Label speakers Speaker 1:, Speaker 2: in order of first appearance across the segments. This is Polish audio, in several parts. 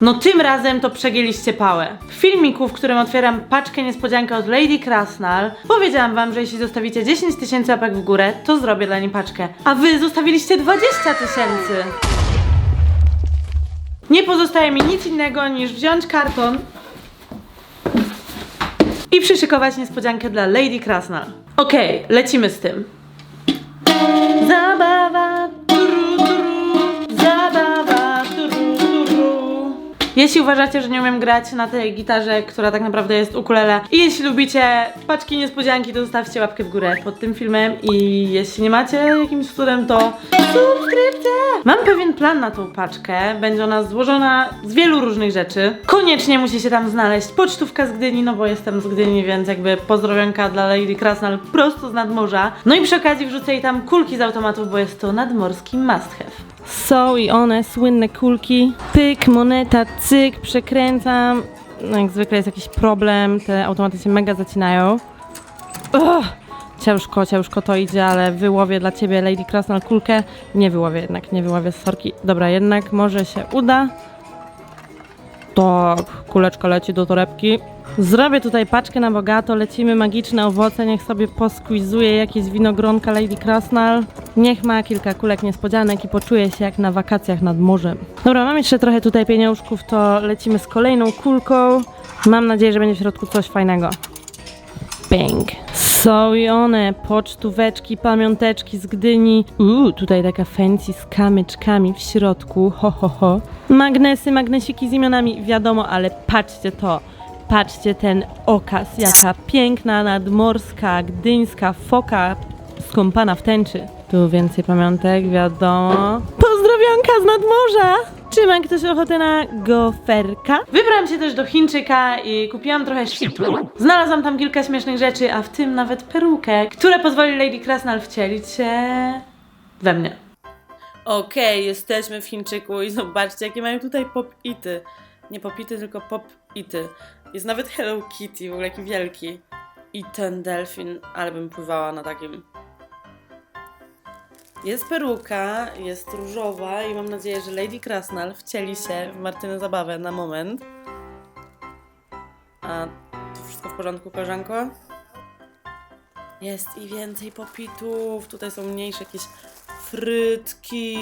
Speaker 1: No tym razem to przegięliście pałę. W filmiku, w którym otwieram paczkę niespodziankę od Lady Krasnal, powiedziałam wam, że jeśli zostawicie 10 tysięcy łapek w górę, to zrobię dla niej paczkę. A wy zostawiliście 20 tysięcy! Nie pozostaje mi nic innego niż wziąć karton i przyszykować niespodziankę dla Lady Krasnal. Okej, lecimy z tym. Zabawa, Jeśli uważacie, że nie umiem grać na tej gitarze, która tak naprawdę jest ukulele i jeśli lubicie paczki niespodzianki, to zostawcie łapkę w górę pod tym filmem i jeśli nie macie jakimś cudem, to subskrypcja! Mam pewien plan na tą paczkę, będzie ona złożona z wielu różnych rzeczy. Koniecznie musi się tam znaleźć pocztówka z Gdyni, no bo jestem z Gdyni, więc jakby pozdrowionka dla Lady Krasnal prosto z nadmorza. No i przy okazji wrzucę jej tam kulki z automatów, bo jest to nadmorski must have. Są i one, słynne kulki. Pyk, moneta, cyk, przekręcam. No jak zwykle jest jakiś problem, te automaty się mega zacinają. Ciężko, ciężko to idzie, ale wyłowię dla ciebie Lady Krasnal kulkę. Nie wyłowię jednak, nie wyłowię sorki. Dobra, jednak może się uda. Tak, kuleczka leci do torebki. Zrobię tutaj paczkę na bogato, lecimy magiczne owoce, niech sobie posquizuje jakieś winogronka Lady Krasnal. Niech ma kilka kulek niespodzianek i poczuje się jak na wakacjach nad morzem. Dobra, mam jeszcze trochę tutaj pieniążków, to lecimy z kolejną kulką. Mam nadzieję, że będzie w środku coś fajnego. Bang. Są i one, pocztóweczki, pamiąteczki z Gdyni. Uuu, tutaj taka fancy z kamyczkami w środku, ho ho ho. Magnesy, magnesiki z imionami, wiadomo, ale patrzcie to. Patrzcie ten okaz, jaka piękna nadmorska, gdyńska foka skąpana w tęczy. Tu więcej pamiątek, wiadomo. Pozdrowionka z nadmorza! Czy ma ktoś ochotę na goferka? Wybrałam się też do Chińczyka i kupiłam trochę szczytu. Znalazłam tam kilka śmiesznych rzeczy, a w tym nawet perukę, która pozwoli Lady Krasnal wcielić się we mnie. Okej, jesteśmy w Chińczyku i zobaczcie, jakie mają tutaj pop-ity. Nie pop-ity, tylko pop-ity. Jest nawet Hello Kitty, w ogóle jaki wielki. I ten delfin, ale bym pływała na takim. Jest peruka, jest różowa i mam nadzieję, że Lady Krasnal wcieli się w Martynę Zabawę na moment. A to wszystko w porządku, koleżanko? Jest i więcej popitów. Tutaj są mniejsze jakieś frytki.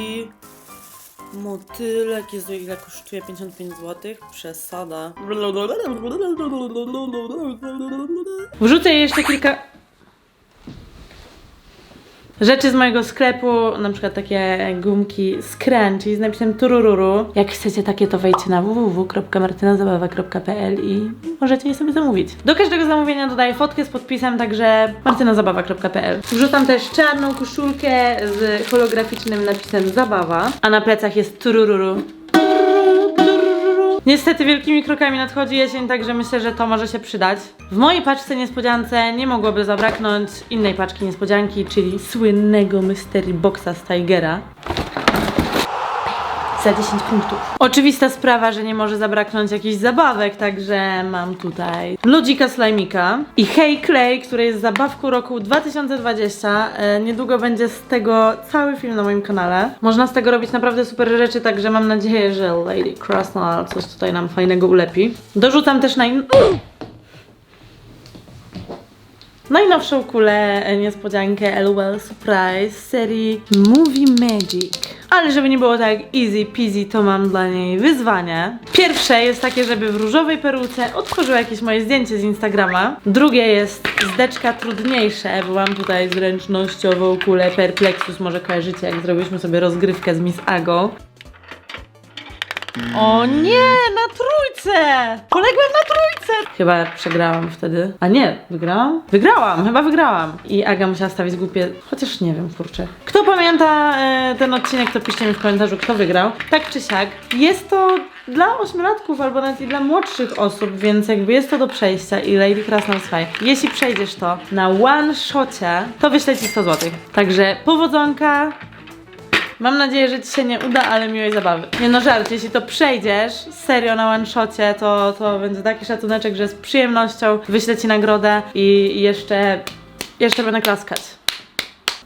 Speaker 1: Motylek, Jezu, ile kosztuje 55 zł? Przesada. Wrzucę jeszcze kilka rzeczy z mojego sklepu, na przykład takie gumki Scrunchie z napisem Turururu. Jak chcecie takie, to wejdźcie na www.martynazabawa.pl i możecie je sobie zamówić. Do każdego zamówienia dodaję fotkę z podpisem, także martynazabawa.pl. Wrzucam też czarną koszulkę z holograficznym napisem Zabawa, a na plecach jest Turururu. Niestety wielkimi krokami nadchodzi jesień, także myślę, że to może się przydać. W mojej paczce niespodziance nie mogłoby zabraknąć innej paczki niespodzianki, czyli słynnego Mystery Boxa z Tigera. Za 10 punktów. Oczywista sprawa, że nie może zabraknąć jakichś zabawek, także mam tutaj Lodzika Slajmika i Hey Clay, który jest zabawką roku 2020. E, niedługo będzie z tego cały film na moim kanale. Można z tego robić naprawdę super rzeczy, także mam nadzieję, że Lady Krasnal coś tutaj nam fajnego ulepi. Dorzucam też na in... Najnowszą kulę e, niespodziankę LOL Surprise z serii Movie Magic. Ale żeby nie było tak easy peasy, to mam dla niej wyzwanie. Pierwsze jest takie, żeby w różowej peruce otworzyła jakieś moje zdjęcie z Instagrama. Drugie jest zdeczka trudniejsze, bo mam tutaj zręcznościową kulę Perplexus, może kojarzycie, jak zrobiliśmy sobie rozgrywkę z Miss Agą. O nie, na trójce! Poległem na trójce! Chyba przegrałam wtedy. A nie, wygrałam? Wygrałam, chyba wygrałam. I Aga musiała stawić głupie, chociaż nie wiem, kurczę. Kto pamięta e, ten odcinek, to piszcie mi w komentarzu, kto wygrał. Tak czy siak, jest to dla ośmiolatków albo nawet i dla młodszych osób, więc jakby jest to do przejścia i Lady Krasnal Swaj. Jeśli przejdziesz to na one shocie, to wyślę ci 100 zł. Także powodzonka, Mam nadzieję, że ci się nie uda, ale miłej zabawy. Nie no żart, jeśli to przejdziesz serio na one shocie, to, to będzie taki szacuneczek, że z przyjemnością wyślę ci nagrodę i jeszcze, jeszcze będę klaskać.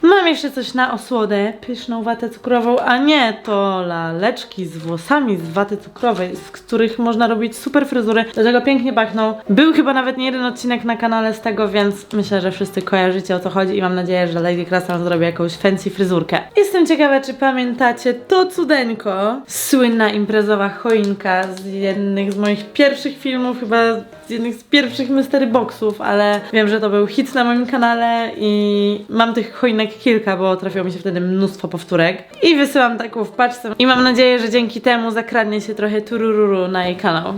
Speaker 1: Mam jeszcze coś na osłodę, pyszną watę cukrową, a nie, to laleczki z włosami z waty cukrowej, z których można robić super fryzury, do tego pięknie pachną. Był chyba nawet nie jeden odcinek na kanale z tego, więc myślę, że wszyscy kojarzycie o co chodzi i mam nadzieję, że Lady Krasnal zrobi jakąś fancy fryzurkę. Jestem ciekawa, czy pamiętacie to cudeńko, słynna imprezowa choinka z jednych z moich pierwszych filmów, chyba z jednych z pierwszych mystery boxów, ale wiem, że to był hit na moim kanale i mam tych choinek kilka, bo trafiło mi się wtedy mnóstwo powtórek. I wysyłam taką w paczce i mam nadzieję, że dzięki temu zakradnie się trochę turururu na jej kanał.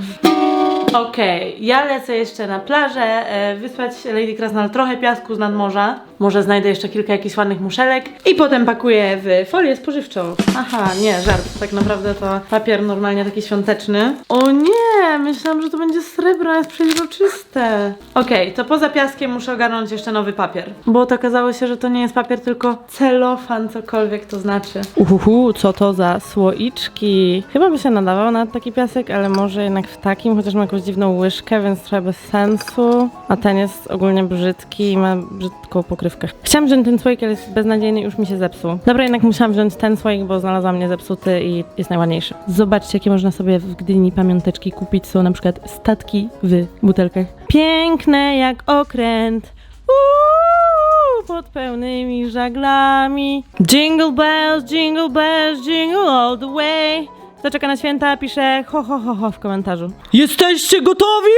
Speaker 1: Okej, ja lecę jeszcze na plażę, e, wysłać Lady Krasnal trochę piasku z nadmorza. Może znajdę jeszcze kilka jakichś ładnych muszelek i potem pakuję w folię spożywczą. Aha, nie, żart, tak naprawdę to papier normalnie taki świąteczny. O nie, myślałam, że to będzie srebro, jest przeźroczyste. Okej, to poza piaskiem muszę ogarnąć jeszcze nowy papier, bo to okazało się, że to nie jest papier, tylko celofan, cokolwiek to znaczy. Uhuhu, co to za słoiczki. Chyba by się nadawał na taki piasek, ale może jednak w takim, chociaż ma jakąś dziwną łyżkę, więc trochę bez sensu. A ten jest ogólnie brzydki i ma brzydką pokrywkę. Chciałam wziąć ten słoik, ale jest beznadziejny i już mi się zepsuł. Dobra, jednak musiałam wziąć ten słoik, bo znalazłam mnie zepsuty i jest najładniejszy. Zobaczcie, jakie można sobie w Gdyni pamiąteczki kupić. Są na przykład statki w butelkach. Piękne jak okręt. Uuu, pod pełnymi żaglami. Jingle bells, jingle bells, jingle all the way. Kto czeka na święta, pisze ho, ho, ho, ho w komentarzu. Jesteście gotowi?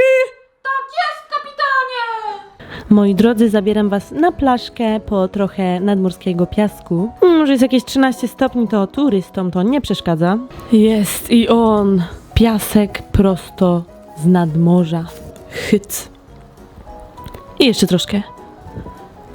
Speaker 1: Moi drodzy, zabieram was na plaszkę po trochę nadmorskiego piasku. Może jest jakieś 13 stopni, to turystom to nie przeszkadza. Jest i on. Piasek prosto z nadmorza. Hyc. I jeszcze troszkę.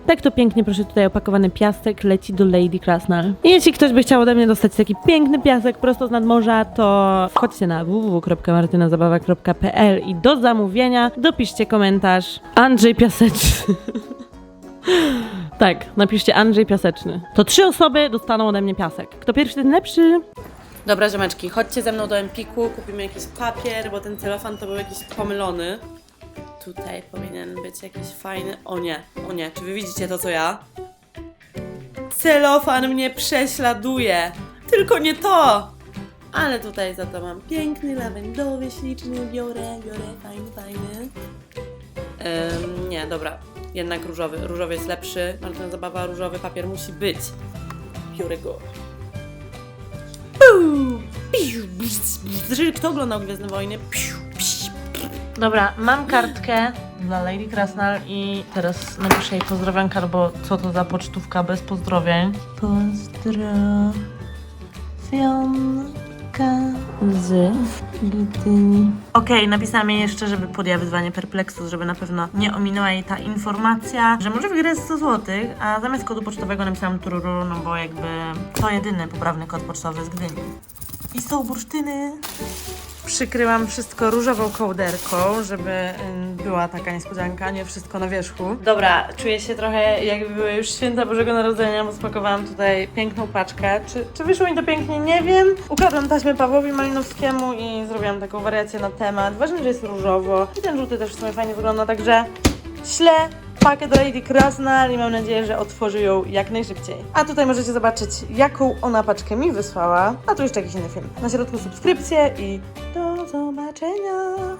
Speaker 1: Tak to pięknie, proszę, tutaj opakowany piasek leci do Lady Krasnal. Jeśli ktoś by chciał ode mnie dostać taki piękny piasek prosto z nadmorza, to wchodźcie na www.martynazabawa.pl i do zamówienia dopiszcie komentarz Andrzej Piaseczny. tak, napiszcie Andrzej Piaseczny. To trzy osoby dostaną ode mnie piasek. Kto pierwszy, ten lepszy. Dobra, ziomeczki, chodźcie ze mną do Empiku, kupimy jakiś papier, bo ten telefon to był jakiś pomylony. Tutaj powinien być jakiś fajny. O nie, o nie, czy wy widzicie to co ja? Celofan mnie prześladuje! Tylko nie to! Ale tutaj za to mam piękny, lawendowy, śliczny, biorę, biorę, fajny, fajny. Ym, nie, dobra, jednak różowy. Różowy jest lepszy, Martyna Zabawa, różowy papier musi być. Biorę go. Kto oglądał Gwiezdne Wojny? Dobra, mam kartkę dla Lady Krasnal i teraz napiszę jej pozdrowionka, bo co to za pocztówka bez pozdrowień. Pozdrowionka z Gdyni. Okej, napisałam jej jeszcze, żeby podjęła wyzwanie Perplexus, żeby na pewno nie ominęła jej ta informacja, że może wygrać 100 zł, a zamiast kodu pocztowego napisałam tururu, no bo jakby to jedyny poprawny kod pocztowy z Gdyni. I są bursztyny. Przykryłam wszystko różową kołderką, żeby ym, była taka niespodzianka, nie wszystko na wierzchu. Dobra, czuję się trochę jakby były już święta Bożego Narodzenia, bo spakowałam tutaj piękną paczkę. Czy, czy wyszło mi to pięknie? Nie wiem. Ukradłam taśmę Pawłowi Malinowskiemu i zrobiłam taką wariację na temat. Ważne, że jest różowo i ten żółty też w sumie fajnie wygląda, także pakę do Lady Krasnal i mam nadzieję, że otworzy ją jak najszybciej. A tutaj możecie zobaczyć, jaką ona paczkę mi wysłała, a tu jeszcze jakiś inny film. Na środku subskrypcje i do zobaczenia!